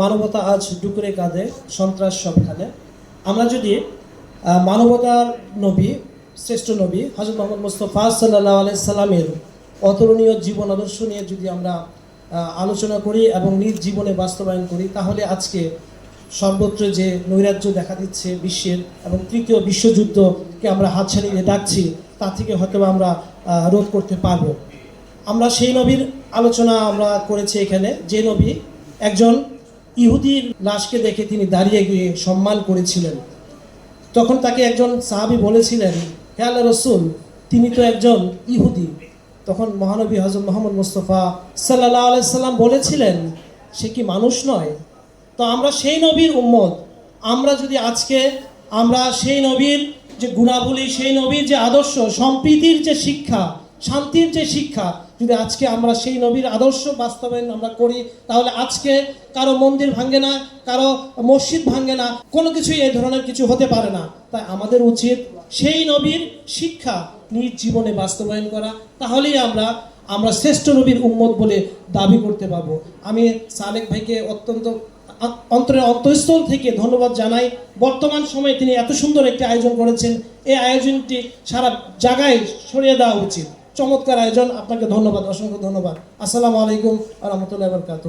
মানবতা আজ ডুকুরে কাঁধে, সন্ত্রাস সবখানে আমরা যদি মানবতার নবী, শ্রেষ্ঠ নবী হজরত মোহাম্মদ মুস্তফা সাল্লাহ আলাইসাল্লামের অতুলনীয় জীবন আদর্শ নিয়ে যদি আমরা আলোচনা করি এবং নিজ জীবনে বাস্তবায়ন করি, তাহলে আজকে সর্বত্র যে নৈরাজ্য দেখা দিচ্ছে বিশ্বের এবং তৃতীয় বিশ্বযুদ্ধকে আমরা হাতছানি দিয়ে ডাকছি, তা থেকে হয়তো আমরা রোধ করতে পারব। আমরা সেই নবীর আলোচনা আমরা করেছি এখানে। যে নবী একজন ইহুদির লাশকে দেখে তিনি দাঁড়িয়ে গিয়ে সম্মান করেছিলেন। তখন তাকে একজন সাহাবি বলেছিলেন, হে আল্লাহ রসুল, তিনি তো একজন ইহুদি। তখন মহানবী হজরত মোহাম্মদ মুস্তফা সাল্লাহ আলাইসাল্লাম বলেছিলেন, সে কি মানুষ নয়? তো আমরা সেই নবীর উম্মত। আমরা যদি আজকে, আমরা সেই নবীর যে গুণাবলী, সেই নবীর যে আদর্শ, সম্প্রীতির যে শিক্ষা শান্তির যে শিক্ষা, যদি আজকে আমরা সেই নবীর আদর্শ বাস্তবায়ন আমরা করি, তাহলে আজকে কারও মন্দির ভাঙ্গে না, কারও মসজিদ ভাঙ্গে না, কোনো কিছুই এই ধরনের কিছু হতে পারে না। তাই আমাদের উচিত সেই নবীর শিক্ষা নিজ জীবনে বাস্তবায়ন করা, তাহলেই আমরা আমরা শ্রেষ্ঠ নবীর উম্মত বলে দাবি করতে পারব। আমি সালেক ভাইকে অত্যন্ত অন্তরের অন্তঃস্থল থেকে ধন্যবাদ জানাই। বর্তমান সময়ে তিনি এত সুন্দর একটি আয়োজন করেছেন। এই আয়োজনটি সারা জায়গায় ছড়িয়ে দেওয়া উচিত। চমৎকার আয়োজন। আপনাকে ধন্যবাদ অসংখ্য ধন্যবাদ। আসসালামু আলাইকুম আহমতুল্লাহ বরকাত